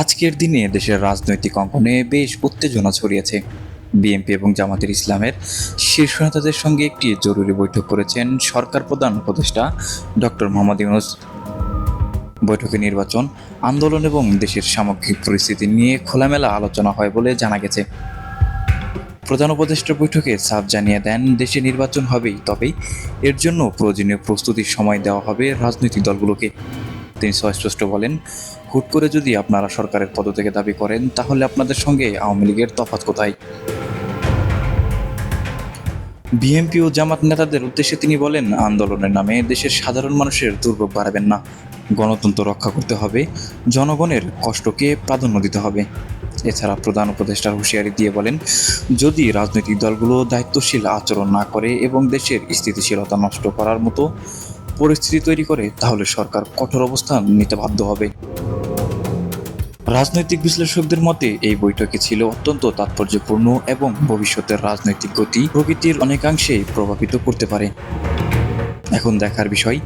আজকের দিনে দেশের রাজনৈতিক অঙ্গনে বেশ উত্তেজনা ছড়িয়েছে। বিএনপি এবং জামাতের ইসলামের শীর্ষ নেতাদের সঙ্গে একটি জরুরি বৈঠক করেছেন সরকার প্রধান উপদেষ্টা ডক্টর মোহাম্মদ ইউনুস। বৈঠকে নির্বাচন, আন্দোলন এবং দেশের সামগ্রিক পরিস্থিতি নিয়ে খোলামেলা আলোচনা হয় বলে জানা গেছে। প্রধান উপদেষ্টা বৈঠকে সাফ জানিয়ে দেন, দেশে নির্বাচন হবেই তবেই এর জন্য প্রয়োজনীয় প্রস্তুতির সময় দেওয়া হবে রাজনৈতিক দলগুলোকে। তিনি স্পষ্ট বলেন হুট করে যদি আপনারা সরকারের পদ থেকে দাবি করেন, তাহলে আপনাদের সঙ্গে আওয়ামী লীগের তফাৎ কোথায়? বিএনপি ও জামাত নেতাদের উদ্দেশ্যে তিনি বলেন, আন্দোলনের নামে দেশের সাধারণ মানুষের দুর্ভোগ বাড়াবেন না। গণতন্ত্র রক্ষা করতে হবে, জনগণের কষ্টকে প্রাধান্য দিতে হবে। এছাড়া প্রধান উপদেষ্টার হুঁশিয়ারি দিয়ে বলেন, যদি রাজনৈতিক দলগুলো দায়িত্বশীল আচরণ না করে এবং দেশের স্থিতিশীলতা নষ্ট করার মতো পরিস্থিতি তৈরি করে, তাহলে সরকার কঠোর অবস্থান নিতে বাধ্য হবে। রাজনৈতিক বিশ্লেষকদের মতে, এই বৈঠকে ছিল অত্যন্ত তাৎপর্যপূর্ণ এবং ভবিষ্যতের রাজনৈতিক গতি প্রকৃতির অনেকাংশে প্রভাবিত করতে পারে। এখন দেখার বিষয়,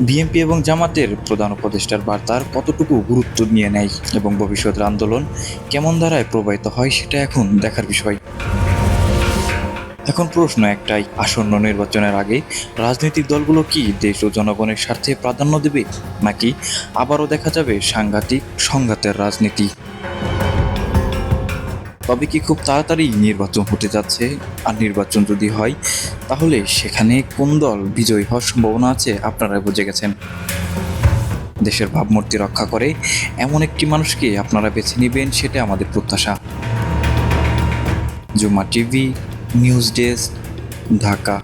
বিএনপি এবং জামাতের প্রধান উপদেষ্টার বার্তার কতটুকু গুরুত্ব নিয়ে নেয় এবং ভবিষ্যতের আন্দোলন কেমন ধারায় প্রবাহিত হয় সেটা এখন দেখার বিষয়। এখন প্রশ্ন একটাই, আসন্ন নির্বাচনের আগে রাজনৈতিক দলগুলো কি দেশ ও জনগণের স্বার্থে প্রাধান্য দেবে? নাকি আবারও দেখা যাবে সাংঘাতিক সংঘাতের রাজনীতি? তবে কি খুব তাড়াতাড়ি নির্বাচন হতে যাচ্ছে? আর নির্বাচন যদি হয়, তাহলে সেখানে কোন দল বিজয়ী হওয়ার সম্ভাবনা আছে আপনারা বুঝে গেছেন। দেশের ভাবমূর্তি রক্ষা করে এমন একটি মানুষকে আপনারা বেছে নেবেন, সেটা আমাদের প্রত্যাশা। জুমা টিভি न्यूज़ डेस्क ढाका।